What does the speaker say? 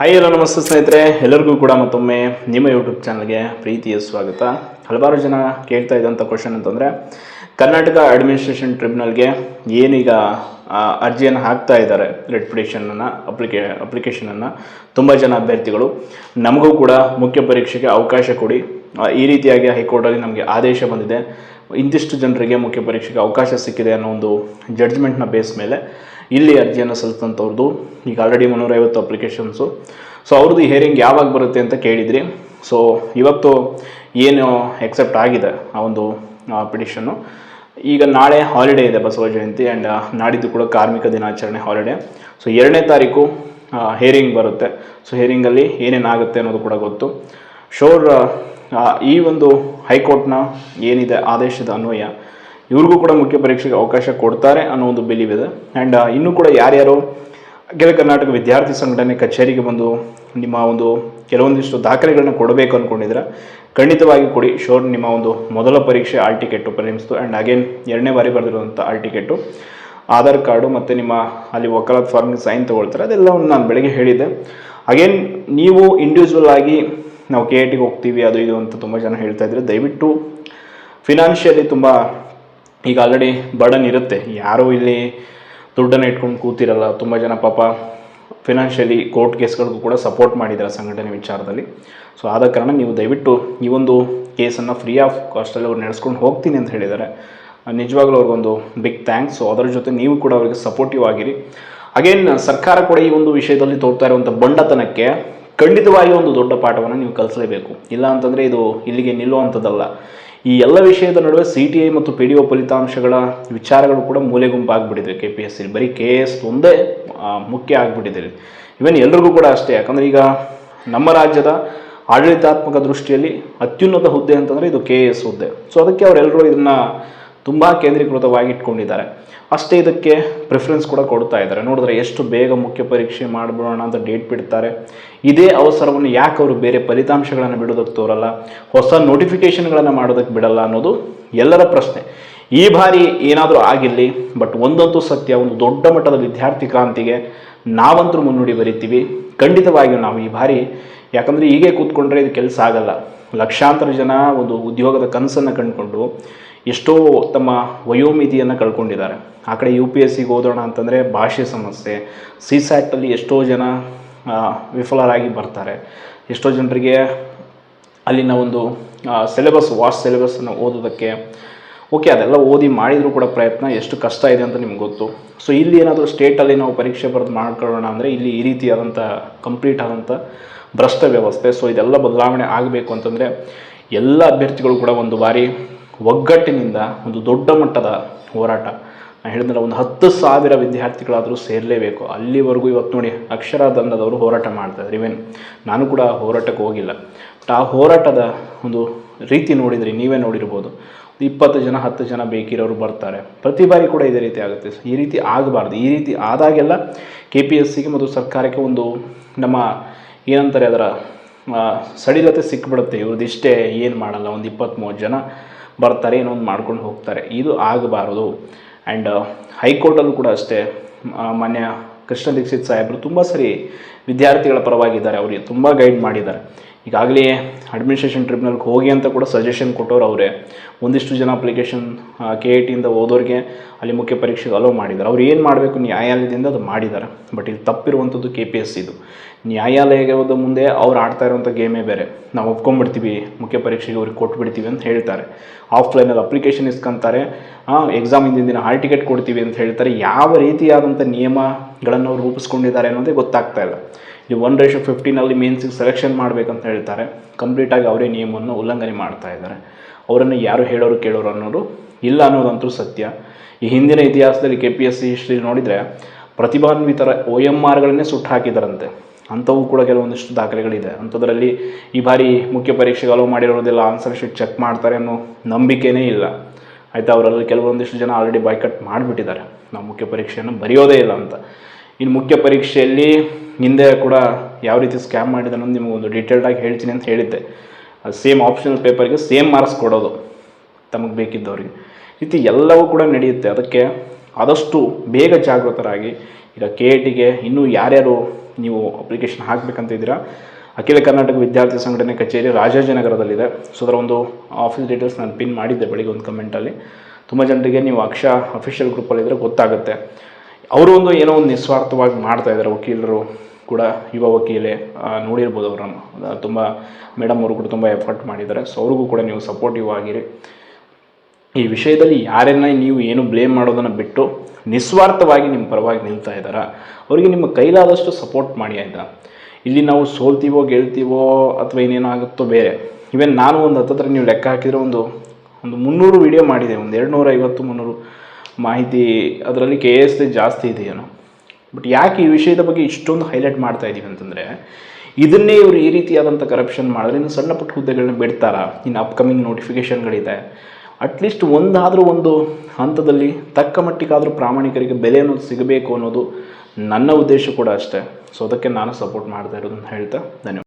Hi ಎಲ್ಲ ನಮಸ್ತೆ ಸ್ನೇಹಿತರೆ. ಎಲ್ಲರಿಗೂ ಕೂಡ ಮತ್ತೊಮ್ಮೆ ನಿಮ್ಮ ಯೂಟ್ಯೂಬ್ ಚಾನಲ್ಗೆ ಪ್ರೀತಿಯ ಸ್ವಾಗತ. ಹಲವಾರು ಜನ ಕೇಳ್ತಾ ಇದ್ದಂಥ ಕ್ವಶನ್ ಅಂತಂದರೆ, ಕರ್ನಾಟಕ ಅಡ್ಮಿನಿಸ್ಟ್ರೇಷನ್ ಟ್ರಿಬ್ಯುನಲ್ಗೆ ಏನೀಗ ಅರ್ಜಿಯನ್ನು ಹಾಕ್ತಾ ಇದ್ದಾರೆ. ರೆಡ್ ಪಿಟಿಷನನ್ನು ಅಪ್ಲಿಕೇ ಅಪ್ಲಿಕೇಶನನ್ನು ತುಂಬ ಜನ ಅಭ್ಯರ್ಥಿಗಳು. ನಮಗೂ ಕೂಡ ಮುಖ್ಯ ಪರೀಕ್ಷೆಗೆ ಅವಕಾಶ ಕೊಡಿ. ಈ ರೀತಿಯಾಗಿ ಹೈಕೋರ್ಟಲ್ಲಿ ನಮಗೆ ಆದೇಶ ಬಂದಿದೆ. ಇಂತಿಷ್ಟು ಜನರಿಗೆ ಮುಖ್ಯ ಪರೀಕ್ಷೆಗೆ ಅವಕಾಶ ಸಿಕ್ಕಿದೆ ಅನ್ನೋ ಒಂದು ಜಡ್ಜ್ಮೆಂಟ್ನ ಬೇಸ್ ಮೇಲೆ ಇಲ್ಲಿ ಅರ್ಜಿಯನ್ನು ಸಲ್ಲಿಸಿದಂಥವ್ರದ್ದು ಈಗ ಆಲ್ರೆಡಿ ಮುನ್ನೂರೈವತ್ತು ಅಪ್ಲಿಕೇಶನ್ಸು ಸೊ ಅವ್ರದ್ದು ಹಿಯರಿಂಗ್ ಯಾವಾಗ ಬರುತ್ತೆ ಅಂತ ಕೇಳಿದ್ರಿ. ಸೊ ಇವತ್ತು ಏನು ಎಕ್ಸೆಪ್ಟ್ ಆಗಿದೆ ಆ ಒಂದು ಪಿಟಿಷನ್ನು ಈಗ ನಾಳೆ ಹಾಲಿಡೇ ಇದೆ ಬಸವ ಜಯಂತಿ ಆ್ಯಂಡ್ ನಾಡಿದ್ದು ಕೂಡ ಕಾರ್ಮಿಕ ದಿನಾಚರಣೆ ಹಾಲಿಡೇ ಸೊ ಎರಡನೇ ತಾರೀಕು ಹೇರಿಂಗ್ ಬರುತ್ತೆ. ಸೊ ಹೇರಿಂಗಲ್ಲಿ ಏನೇನಾಗುತ್ತೆ ಅನ್ನೋದು ಕೂಡ ಗೊತ್ತು. ಶೋರ್ ಈ ಒಂದು ಹೈಕೋರ್ಟ್ನ ಏನಿದೆ ಆದೇಶದ ಅನ್ವಯ, ಇವ್ರಿಗೂ ಕೂಡ ಮುಖ್ಯ ಪರೀಕ್ಷೆಗೆ ಅವಕಾಶ ಕೊಡ್ತಾರೆ ಅನ್ನೋ ಒಂದು ಬಿಲೀವ್ ಇದೆ. ಆ್ಯಂಡ್ ಇನ್ನೂ ಕೂಡ ಯಾರ್ಯಾರು ಅಖಿಲ ಕರ್ನಾಟಕ ವಿದ್ಯಾರ್ಥಿ ಸಂಘಟನೆ ಕಚೇರಿಗೆ ಬಂದು ನಿಮ್ಮ ಒಂದು ಕೆಲವೊಂದಿಷ್ಟು ದಾಖಲೆಗಳನ್ನ ಕೊಡಬೇಕು ಅಂದ್ಕೊಂಡಿದ್ರೆ ಖಂಡಿತವಾಗಿ ಕೊಡಿ. ಶೋರ್ ನಿಮ್ಮ ಒಂದು ಮೊದಲ ಪರೀಕ್ಷೆ ಆಲ್ ಟಿಕೆಟು ಪರಿಣಿಸ್ತು ಆ್ಯಂಡ್ ಅಗೇನ್ ಎರಡನೇ ಬಾರಿ ಬರೆದಿರುವಂಥ ಆಲ್ ಟಿಕೆಟು, ಆಧಾರ್ ಕಾರ್ಡು ಮತ್ತು ನಿಮ್ಮ ಅಲ್ಲಿ ವಕಾಲತ್ ಫಾರ್ಮ್ಗೆ ಸೈನ್ ತೊಗೊಳ್ತಾರೆ. ಅದೆಲ್ಲವನ್ನು ನಾನು ಬೆಳಗ್ಗೆ ಹೇಳಿದ್ದೆ. ಅಗೇನ್ ನೀವು ಇಂಡಿವಿಜುವಲ್ ಆಗಿ ನಾವು ಕೆ ಐ ಟಿಗೆ ಹೋಗ್ತೀವಿ, ಅದು ಇದು ಅಂತ ತುಂಬ ಜನ ಹೇಳ್ತಾ ಇದ್ರೆ, ದಯವಿಟ್ಟು ಫಿನಾನ್ಷಿಯಲಿ ತುಂಬ ಈಗ ಆಲ್ರೆಡಿ ಬರ್ಡನ್ ಇರುತ್ತೆ. ಯಾರೂ ಇಲ್ಲಿ ದುಡ್ಡನ್ನು ಇಟ್ಕೊಂಡು ಕೂತಿರಲ್ಲ, ತುಂಬ ಜನ ಪಾಪ ಫಿನಾನ್ಷಿಯಲಿ ಕೋರ್ಟ್ ಕೇಸ್ಗಳಿಗೂ ಕೂಡ ಸಪೋರ್ಟ್ ಮಾಡಿದ್ದಾರೆ ಸಂಘಟನೆ ವಿಚಾರದಲ್ಲಿ. ಸೊ ಆದ ಕಾರಣ ನೀವು ದಯವಿಟ್ಟು ಈ ಒಂದು ಕೇಸನ್ನು ಫ್ರೀ ಆಫ್ ಕಾಸ್ಟಲ್ಲಿ ಅವ್ರು ನಡೆಸ್ಕೊಂಡು ಹೋಗ್ತೀನಿ ಅಂತ ಹೇಳಿದ್ದಾರೆ. ನಿಜವಾಗ್ಲೂ ಅವ್ರಿಗೊಂದು ಬಿಗ್ ಥ್ಯಾಂಕ್ಸ್ ಸೊ ಅದರ ಜೊತೆ ನೀವು ಕೂಡ ಅವರಿಗೆ ಸಪೋರ್ಟಿವ್ ಆಗಿರಿ. ಅಗೇನ್ ಸರ್ಕಾರ ಕೂಡ ಈ ಒಂದು ವಿಷಯದಲ್ಲಿ ತೋರ್ತಾ ಇರುವಂಥ ಬಂಡತನಕ್ಕೆ ಖಂಡಿತವಾಗಿ ಒಂದು ದೊಡ್ಡ ಪಾಠವನ್ನು ನೀವು ಕಲಿಸಲೇಬೇಕು. ಇಲ್ಲ ಅಂತಂದರೆ ಇದು ಇಲ್ಲಿಗೆ ನಿಲ್ಲುವಂಥದ್ದಲ್ಲ. ಈ ಎಲ್ಲ ವಿಷಯದ ನಡುವೆ ಸಿ ಟಿ ಐ ಮತ್ತು ಪಿ ಡಿ ಒ ಫಲಿತಾಂಶಗಳ ವಿಚಾರಗಳು ಕೂಡ ಮೂಲೆ ಗುಂಪಾಗ್ಬಿಟ್ಟಿದೆ ಕೆ ಪಿ ಎಸ್ ಸಿ ಬರೀ ಕೆ ಎಸ್ ಒಂದೇ ಮುಖ್ಯ ಆಗಿಬಿಟ್ಟಿದೆ ಇವನ್ ಎಲ್ರಿಗೂ ಕೂಡ ಅಷ್ಟೇ. ಯಾಕಂದರೆ ಈಗ ನಮ್ಮ ರಾಜ್ಯದ ಆಡಳಿತಾತ್ಮಕ ದೃಷ್ಟಿಯಲ್ಲಿ ಅತ್ಯುನ್ನತ ಹುದ್ದೆ ಅಂತಂದರೆ ಇದು ಕೆ ಎಸ್ ಹುದ್ದೆ. ಸೊ ಅದಕ್ಕೆ ಅವರೆಲ್ಲರೂ ಇದನ್ನು ತುಂಬ ಕೇಂದ್ರೀಕೃತವಾಗಿ ಇಟ್ಕೊಂಡಿದ್ದಾರೆ ಅಷ್ಟೇ ಇದಕ್ಕೆ ಪ್ರಿಫರೆನ್ಸ್ ಕೂಡ ಕೊಡ್ತಾ ಇದ್ದಾರೆ. ನೋಡಿದ್ರೆ ಎಷ್ಟು ಬೇಗ ಮುಖ್ಯ ಪರೀಕ್ಷೆ ಮಾಡಿಬಿಡೋಣ ಅಂತ ಡೇಟ್ ಬಿಡ್ತಾರೆ. ಇದೇ ಅವಸರವನ್ನು ಯಾಕೆ ಅವರು ಬೇರೆ ಫಲಿತಾಂಶಗಳನ್ನು ಬಿಡೋದಕ್ಕೆ ತೋರಲ್ಲ? ಹೊಸ ನೋಟಿಫಿಕೇಷನ್ಗಳನ್ನು ಮಾಡೋದಕ್ಕೆ ಬಿಡಲ್ಲ ಅನ್ನೋದು ಎಲ್ಲರ ಪ್ರಶ್ನೆ. ಈ ಬಾರಿ ಏನಾದರೂ ಆಗಿರಲಿ ಬಟ್ ಒಂದಂತೂ ಸತ್ಯ, ಒಂದು ದೊಡ್ಡ ಮಟ್ಟದ ವಿದ್ಯಾರ್ಥಿ ಕ್ರಾಂತಿಗೆ ನಾವಂತರೂ ಮುನ್ನುಡಿ ಬರಿತೀವಿ. ಖಂಡಿತವಾಗಿಯೂ ನಾವು ಈ ಬಾರಿ, ಯಾಕಂದರೆ ಹೀಗೆ ಕೂತ್ಕೊಂಡ್ರೆ ಇದು ಕೆಲಸ ಆಗಲ್ಲ. ಲಕ್ಷಾಂತರ ಜನ ಒಂದು ಉದ್ಯೋಗದ ಕನಸನ್ನು ಕಂಡುಕೊಂಡು ಎಷ್ಟೋ ತಮ್ಮ ವಯೋಮಿತಿಯನ್ನು ಕಳ್ಕೊಂಡಿದ್ದಾರೆ. ಆ ಕಡೆ ಯು ಪಿ ಎಸ್ ಸಿಗೆ ಓದೋಣ ಅಂತಂದರೆ ಭಾಷೆ ಸಮಸ್ಯೆ. ಸಿ ಸ್ಯಾಟಲ್ಲಿ ಎಷ್ಟೋ ಜನ ವಿಫಲರಾಗಿ ಬರ್ತಾರೆ. ಎಷ್ಟೋ ಜನರಿಗೆ ಅಲ್ಲಿನ ಒಂದು ಸಿಲೆಬಸ್ ವಾಸ್ ಸಿಲೆಬಸ್ಸನ್ನು ಓದೋದಕ್ಕೆ, ಓಕೆ, ಅದೆಲ್ಲ ಓದಿ ಮಾಡಿದರೂ ಕೂಡ ಪ್ರಯತ್ನ, ಎಷ್ಟು ಕಷ್ಟ ಇದೆ ಅಂತ ನಿಮ್ಗೆ ಗೊತ್ತು. ಸೊ ಇಲ್ಲಿ ಏನಾದರೂ ಸ್ಟೇಟಲ್ಲಿ ನಾವು ಪರೀಕ್ಷೆ ಬರೆದು ಮಾಡ್ಕೊಳ್ಳೋಣ ಅಂದರೆ ಇಲ್ಲಿ ಈ ರೀತಿಯಾದಂಥ ಕಂಪ್ಲೀಟ್ ಆದಂಥ ಭ್ರಷ್ಟ ವ್ಯವಸ್ಥೆ. ಸೊ ಇದೆಲ್ಲ ಬದಲಾವಣೆ ಆಗಬೇಕು ಅಂತಂದರೆ ಎಲ್ಲ ಅಭ್ಯರ್ಥಿಗಳು ಕೂಡ ಒಂದು ಬಾರಿ ಒಗ್ಗಟ್ಟಿನಿಂದ ಒಂದು ದೊಡ್ಡ ಮಟ್ಟದ ಹೋರಾಟ. ನಾನು ಹೇಳಿದ್ರೆ ಒಂದು ಹತ್ತು ಸಾವಿರ ವಿದ್ಯಾರ್ಥಿಗಳಾದರೂ ಸೇರಲೇಬೇಕು. ಅಲ್ಲಿವರೆಗೂ ಇವತ್ತು ನೋಡಿ ಅಕ್ಷರ ದಂಡದವರು ಹೋರಾಟ ಮಾಡ್ತಾಯಿದ್ದಾರೆ ಇವೆನ್ ನಾನು ಕೂಡ ಹೋರಾಟಕ್ಕೆ ಹೋಗಿಲ್ಲ. ಬಟ್ ಆ ಹೋರಾಟದ ಒಂದು ರೀತಿ ನೋಡಿದರೆ ನೀವೇ ನೋಡಿರ್ಬೋದು. ಇಪ್ಪತ್ತು ಜನ, ಹತ್ತು ಜನ ಬೇಕಿರೋರು ಬರ್ತಾರೆ. ಪ್ರತಿ ಬಾರಿ ಕೂಡ ಇದೇ ರೀತಿ ಆಗುತ್ತೆ. ಈ ರೀತಿ ಆಗಬಾರ್ದು. ಈ ರೀತಿ ಆದಾಗೆಲ್ಲ ಕೆ ಪಿ ಎಸ್ ಸಿಗೆ ಮತ್ತು ಸರ್ಕಾರಕ್ಕೆ ಒಂದು ನಮ್ಮ ಏನಂತಾರೆ ಅದರ ಸಡಿಲತೆ ಸಿಕ್ಬಿಡುತ್ತೆ. ಇವ್ರದ್ದು ಇಷ್ಟೇ, ಏನು ಮಾಡಲ್ಲ. ಒಂದು ಇಪ್ಪತ್ತ್ಮೂವತ್ತು ಜನ ಬರ್ತಾರೆ ಏನೋ ಒಂದು ಮಾಡ್ಕೊಂಡು ಹೋಗ್ತಾರೆ. ಇದು ಆಗಬಾರದು. ಆ್ಯಂಡ್ ಹೈಕೋರ್ಟಲ್ಲೂ ಕೂಡ ಅಷ್ಟೇ ಮಾನ್ಯ ಕೃಷ್ಣ ದೀಕ್ಷಿತ್ ಸಾಹೇಬರು ತುಂಬ ಸರಿ ವಿದ್ಯಾರ್ಥಿಗಳ ಪರವಾಗಿದ್ದಾರೆ, ಅವರಿಗೆ ತುಂಬ ಗೈಡ್ ಮಾಡಿದ್ದಾರೆ. ಈಗಾಗಲೇ ಅಡ್ಮಿನಿಸ್ಟ್ರೇಷನ್ ಟ್ರಿಬ್ಯುನಲ್ಗೆ ಹೋಗಿ ಅಂತ ಕೂಡ ಸಜೆಷನ್ ಕೊಟ್ಟವ್ರು ಅವರೇ. ಒಂದಿಷ್ಟು ಜನ ಅಪ್ಲಿಕೇಶನ್ ಕೆ ಐ ಟಿಯಿಂದ ಓದೋರಿಗೆ ಅಲ್ಲಿ ಮುಖ್ಯ ಪರೀಕ್ಷೆಗೆ ಅಲೋ ಮಾಡಿದ್ದಾರೆ. ಅವ್ರು ಏನು ಮಾಡಬೇಕು, ನ್ಯಾಯಾಲಯದಿಂದ ಅದು ಮಾಡಿದ್ದಾರೆ. ಬಟ್ ಇಲ್ಲಿ ತಪ್ಪಿರುವಂಥದ್ದು ಕೆ ಪಿ ಎಸ್ ಇದು. ನ್ಯಾಯಾಲಯದ ಮುಂದೆ ಅವ್ರು ಆಡ್ತಾ ಇರುವಂಥ ಗೇಮೇ ಬೇರೆ. ನಾವು ಒಪ್ಕೊಂಡ್ಬಿಡ್ತೀವಿ, ಮುಖ್ಯ ಪರೀಕ್ಷೆಗೆ ಅವ್ರಿಗೆ ಕೊಟ್ಬಿಡ್ತೀವಿ ಅಂತ ಹೇಳ್ತಾರೆ. ಆಫ್ಲೈನಲ್ಲಿ ಅಪ್ಲಿಕೇಶನ್ ಇಸ್ಕೊಂತಾರೆ. ಎಕ್ಸಾಮ್ ಹಿಂದಿನ ದಿನ ಹಾಲ್ ಟಿಕೆಟ್ ಕೊಡ್ತೀವಿ ಅಂತ ಹೇಳ್ತಾರೆ. ಯಾವ ರೀತಿಯಾದಂಥ ನಿಯಮಗಳನ್ನು ಅವ್ರು ರೂಪಿಸ್ಕೊಂಡಿದ್ದಾರೆ ಅನ್ನೋದೇ ಗೊತ್ತಾಗ್ತಾ ಇಲ್ಲ. ಈ ಒನ್ ರೇಷೋ ಫಿಫ್ಟೀನಲ್ಲಿ ಮೀನ್ಸಿಗೆ ಸೆಲೆಕ್ಷನ್ ಮಾಡಬೇಕಂತ ಹೇಳ್ತಾರೆ. ಕಂಪ್ಲೀಟಾಗಿ ಅವರೇ ನಿಯಮವನ್ನು ಉಲ್ಲಂಘನೆ ಮಾಡ್ತಾ ಇದ್ದಾರೆ. ಅವರನ್ನು ಯಾರು ಹೇಳೋರು ಕೇಳೋರು ಅನ್ನೋದು ಇಲ್ಲ ಅನ್ನೋದಂತೂ ಸತ್ಯ. ಈ ಹಿಂದಿನ ಇತಿಹಾಸದಲ್ಲಿ K P S C history ನೋಡಿದರೆ ಪ್ರತಿಭಾನ್ವಿತರ ಒ ಎಂ ಆರ್ಗಳನ್ನೇ ಸುಟ್ಟು ಹಾಕಿದ್ದಾರಂತೆ ಅಂಥವು ಕೂಡ ಕೆಲವೊಂದಿಷ್ಟು ದಾಖಲೆಗಳಿದೆ. ಅಂಥದ್ರಲ್ಲಿ ಈ ಬಾರಿ ಮುಖ್ಯ ಪರೀಕ್ಷೆಗೆ ಅಲೋ ಮಾಡಿರೋದೆಲ್ಲ ಆನ್ಸರ್ ಶೀಟ್ ಚೆಕ್ ಮಾಡ್ತಾರೆ ಅನ್ನೋ ನಂಬಿಕೆನೇ ಇಲ್ಲ. ಆಯಿತಾ, ಅವರಲ್ಲಿ ಕೆಲವೊಂದಿಷ್ಟು ಜನ ಆಲ್ರೆಡಿ ಬಾಯ್ಕಟ್ ಮಾಡಿಬಿಟ್ಟಿದ್ದಾರೆ. ನಾವು ಮುಖ್ಯ ಪರೀಕ್ಷೆಯನ್ನು ಬರೆಯೋದೇ ಇಲ್ಲ ಅಂತ. ಇನ್ನು ಮುಖ್ಯ ಪರೀಕ್ಷೆಯಲ್ಲಿ ಹಿಂದೆ ಕೂಡ ಯಾವ ರೀತಿ ಸ್ಕ್ಯಾಮ್ ಮಾಡಿದೆ ಅನ್ನೋದು ನಿಮಗೆ ಒಂದು ಡೀಟೇಲ್ಡಾಗಿ ಹೇಳ್ತೀನಿ ಅಂತ ಹೇಳಿದ್ದೆ. ಸೇಮ್ ಆಪ್ಷನಲ್ ಪೇಪರ್ಗೆ ಸೇಮ್ ಮಾರ್ಕ್ಸ್ ಕೊಡೋದು ತಮಗೆ ಬೇಕಿದ್ದವರಿಗೆ. ರೀತಿ ಎಲ್ಲವೂ ಕೂಡ ನಡೆಯುತ್ತೆ. ಅದಕ್ಕೆ ಆದಷ್ಟು ಬೇಗ ಜಾಗೃತರಾಗಿ ಈಗ ಕೆ ಎ ಟಿಗೆ ಇನ್ನೂ ಯಾರ್ಯಾರು ನೀವು ಅಪ್ಲಿಕೇಶನ್ ಹಾಕಬೇಕಂತ ಇದ್ದೀರಾ? ಅಖಿಲ ಕರ್ನಾಟಕ ವಿದ್ಯಾರ್ಥಿ ಸಂಘಟನೆ ಕಚೇರಿ ರಾಜಾಜಿನಗರದಲ್ಲಿದೆ ಸೊ ಅದರ ಒಂದು ಆಫೀಸ್ ಡೀಟೇಲ್ಸ್ ನಾನು ಪಿನ್ ಮಾಡಿದ್ದೆ ಬೆಳಿಗ್ಗೆ ಒಂದು ಕಮೆಂಟಲ್ಲಿ ತುಂಬ ಜನರಿಗೆ ನೀವು ಅಕ್ಷ ಅಫಿಷಿಯಲ್ ಗ್ರೂಪಲ್ಲಿದ್ದರೆ ಗೊತ್ತಾಗುತ್ತೆ. ಅವರು ಒಂದು ಏನೋ ಒಂದು ನಿಸ್ವಾರ್ಥವಾಗಿ ಮಾಡ್ತಾಯಿದ್ದಾರೆ ವಕೀಲರು ಕೂಡ ಯುವ ವಕೀಲೆ ನೋಡಿರ್ಬೋದು ಅವರನ್ನು. ತುಂಬ ಮೇಡಮ್ ಅವರು ಕೂಡ ತುಂಬ ಎಫರ್ಟ್ ಮಾಡಿದ್ದಾರೆ. ಸೊ ಅವ್ರಿಗೂ ಕೂಡ ನೀವು ಸಪೋರ್ಟಿವ್ ಆಗಿರಿ. ಈ ವಿಷಯದಲ್ಲಿ ಯಾರನ್ನ ನೀವು ಏನು ಬ್ಲೇಮ್ ಮಾಡೋದನ್ನು ಬಿಟ್ಟು ನಿಸ್ವಾರ್ಥವಾಗಿ ನಿಮ್ಮ ಪರವಾಗಿ ನಿಲ್ತಾ ಇದ್ದಾರಾ? ಅವರಿಗೆ ನಿಮ್ಮ ಕೈಲಾದಷ್ಟು ಸಪೋರ್ಟ್ ಮಾಡಿ ಆಯಿತಾ? ಇಲ್ಲಿ ನಾವು ಸೋಲ್ತೀವೋ, ಗೆಲ್ತೀವೋ ಅಥವಾ ಇನ್ನೇನೋ ಆಗುತ್ತೋ ಬೇರೆ. ಇವನ್ ನಾನು ಒಂದು ಹತ್ತತ್ರ ನೀವು ಲೆಕ್ಕ ಹಾಕಿದರೆ ಒಂದು ಒಂದು ಮುನ್ನೂರು ವಿಡಿಯೋ ಮಾಡಿದೆ. ಒಂದು ಎರಡು ನೂರ ಐವತ್ತು ಮುನ್ನೂರು ಮಾಹಿತಿ ಅದರಲ್ಲಿ ಕೆ ಎಸ್ ಜಾಸ್ತಿ ಇದೆಯೇನೋ. ಬಟ್ ಯಾಕೆ ಈ ವಿಷಯದ ಬಗ್ಗೆ ಇಷ್ಟೊಂದು ಹೈಲೈಟ್ ಮಾಡ್ತಾ ಇದ್ದೀವಿ ಅಂತಂದರೆ, ಇದನ್ನೇ ಇವರು ಈ ರೀತಿಯಾದಂಥ ಕರಪ್ಷನ್ ಮಾಡಿದ್ರೆ ಇನ್ನು ಸಣ್ಣ ಪುಟ್ಟ ಹುದ್ದೆಗಳನ್ನ ಬಿಡ್ತಾರಾ, ಇನ್ನು ಅಪ್ಕಮಿಂಗ್ ನೋಟಿಫಿಕೇಷನ್ಗಳಿದೆ ಅಟ್ಲೀಸ್ಟ್ ಒಂದಾದರೂ ಒಂದು ಹಂತದಲ್ಲಿ ತಕ್ಕ ಮಟ್ಟಿಗಾದರೂ ಪ್ರಾಮಾಣಿಕರಿಗೆ ಬೆಲೆ ಅನ್ನೋದು ಸಿಗಬೇಕು ಅನ್ನೋದು ನನ್ನ ಉದ್ದೇಶ ಕೂಡ ಅಷ್ಟೇ. ಸೊ ಅದಕ್ಕೆ ನಾನು ಸಪೋರ್ಟ್ ಮಾಡ್ತಾ ಇರೋದನ್ನು ಹೇಳ್ತಾ ಧನ್ಯವಾದ.